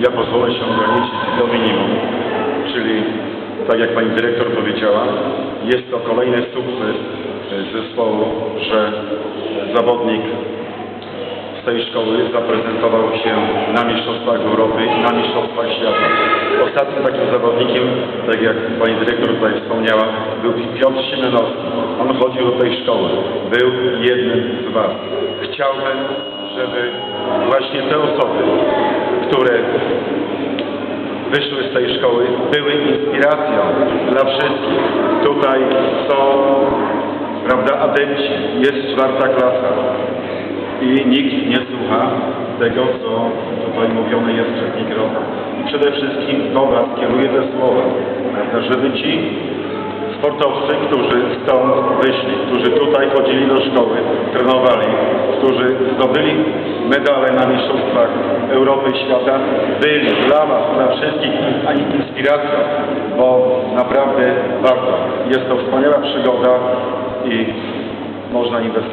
Ja pozwolę się ograniczyć do minimum, czyli tak jak pani dyrektor powiedziała, jest to kolejny sukces zespołu, że zawodnik z tej szkoły zaprezentował się na Mistrzostwach Europy i na Mistrzostwach Świata. Ostatnim takim zawodnikiem, tak jak pani dyrektor tutaj wspomniała, był Piotr Siemianowski. On chodził do tej szkoły. Był jednym z Was. Chciałbym, żeby właśnie te osoby, które wyszły z tej szkoły, były inspiracją dla wszystkich. Tutaj są, prawda, adepci, jest czwarta klasa i nikt nie słucha tego, co tutaj mówione jest przez mikrofon. I przede wszystkim do Was kieruję te słowa, prawda, żeby ci sportowcy, którzy stąd wyszli, którzy tutaj chodzili do szkoły, trenowali, którzy zdobyli medale na Mistrzostwach Europy i Świata, byli dla Was, dla wszystkich in- inspiracją, bo naprawdę warto. Jest to wspaniała przygoda i można inwestować.